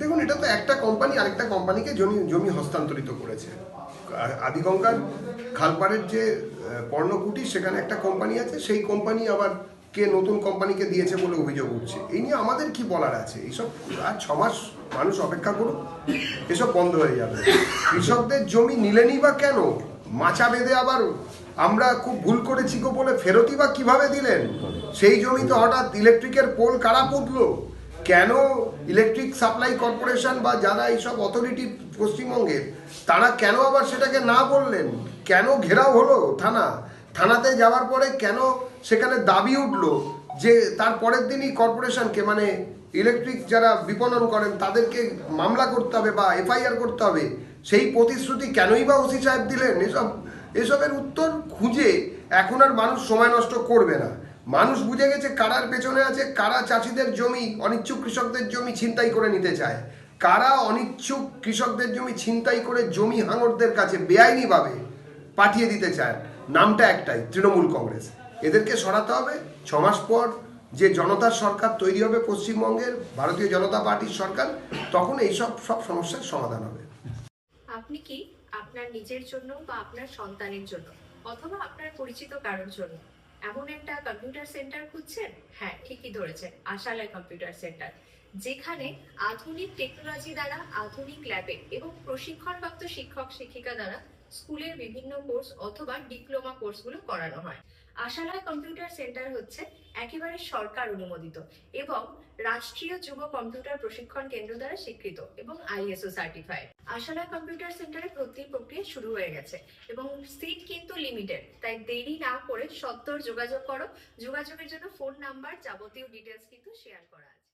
দেখুন, এটা তো একটা কোম্পানি আরেকটা কোম্পানিকে জমি জমি হস্তান্তরিত করেছে। আদিগঙ্গার খালপাড়ের যে পর্ণকুটি, সেখানে একটা কোম্পানি আছে, সেই কোম্পানি আবার কে নতুন কোম্পানিকে দিয়েছে বলে অভিযোগ উঠছে। এই নিয়ে আমাদের কি বলার আছে? এইসব আর ছ মাস মানুষ অপেক্ষা করুক, এসব বন্ধ হয়ে যাবে। কৃষকদের জমি নিলেনি বা কেন? মাচা বেঁধে আবার আমরা খুব ভুল করেছি গো বলে ফেরতই বা কীভাবে দিলেন? সেই জমিতে হঠাৎ ইলেকট্রিকের পোল কারা পুঁতলো? কেন ইলেকট্রিক সাপ্লাই কর্পোরেশন বা যারা এইসব অথরিটি পশ্চিমবঙ্গের তারা কেন আবার সেটাকে না বললেন? কেন ঘেরাও হলো থানা? থানাতে যাওয়ার পরে কেন সেখানে দাবি উঠল যে তার পরের দিনই কর্পোরেশনকে মানে ইলেকট্রিক যারা বিপণন করেন, তাদেরকে মামলা করতে হবে বা এফআইআর করতে হবে, সেই প্রতিশ্রুতি কেনই বা ওসি সাহেব দিলেন? এসব, এসবের উত্তর খুঁজে এখন আর মানুষ সময় নষ্ট করবে না। মানুষ বুঝে গেছে কারার পেছনে আছে, কারা চাষিদের জমি, অনিচ্ছুক কৃষকদের জমি ছিনতাই করে নিতে চায়। কারা অনিচ্ছুক কৃষকদের জমি ছিনতাই করে জমি হাঙরদের কাছে বেআইনিভাবে পাঠিয়ে দিতে চায়। নামটা একটাই, তৃণমূল কংগ্রেস। এদেরকে সরাতে হবে। ছ মাস পর যে জনতার সরকার তৈরি হবে পশ্চিমবঙ্গের, ভারতীয় জনতা পার্টির সরকার, তখন এইসব সব সমস্যার সমাধান হবে। আপনি কি আপনার নিজের জন্য বা আপনার সন্তানের জন্য অথবা আপনার পরিচিত কারোর জন্য এমন একটা কম্পিউটার সেন্টার খুঁজছেন? হ্যাঁ ঠিকই ধরেছেন, আশালয় কম্পিউটার সেন্টার যেখানে আধুনিক টেকনোলজি দ্বারা, আধুনিক ল্যাবে এবং প্রশিক্ষণপ্রাপ্ত শিক্ষক, শিক্ষিকা দ্বারা স্কুলের বিভিন্ন কোর্স অথবা ডিপ্লোমা কোর্সগুলো করানো হয়। আশালয় কম্পিউটার সেন্টার হচ্ছে একেবারে সরকার অনুমোদিত এবং রাষ্ট্রীয় যুব কম্পিউটার প্রশিক্ষণ কেন্দ্র দ্বারা স্বীকৃত এবং আইএসও সার্টিফাইড আশালয় কম্পিউটার সেন্টারে ভর্তি প্রক্রিয়া শুরু হয়ে গেছে এবং সিট কিন্তু লিমিটেড তাই দেরি না করে সত্তর যোগাযোগ করো। যোগাযোগের জন্য ফোন নাম্বার যাবতীয় ডিটেলস কিন্তু শেয়ার করা আছে।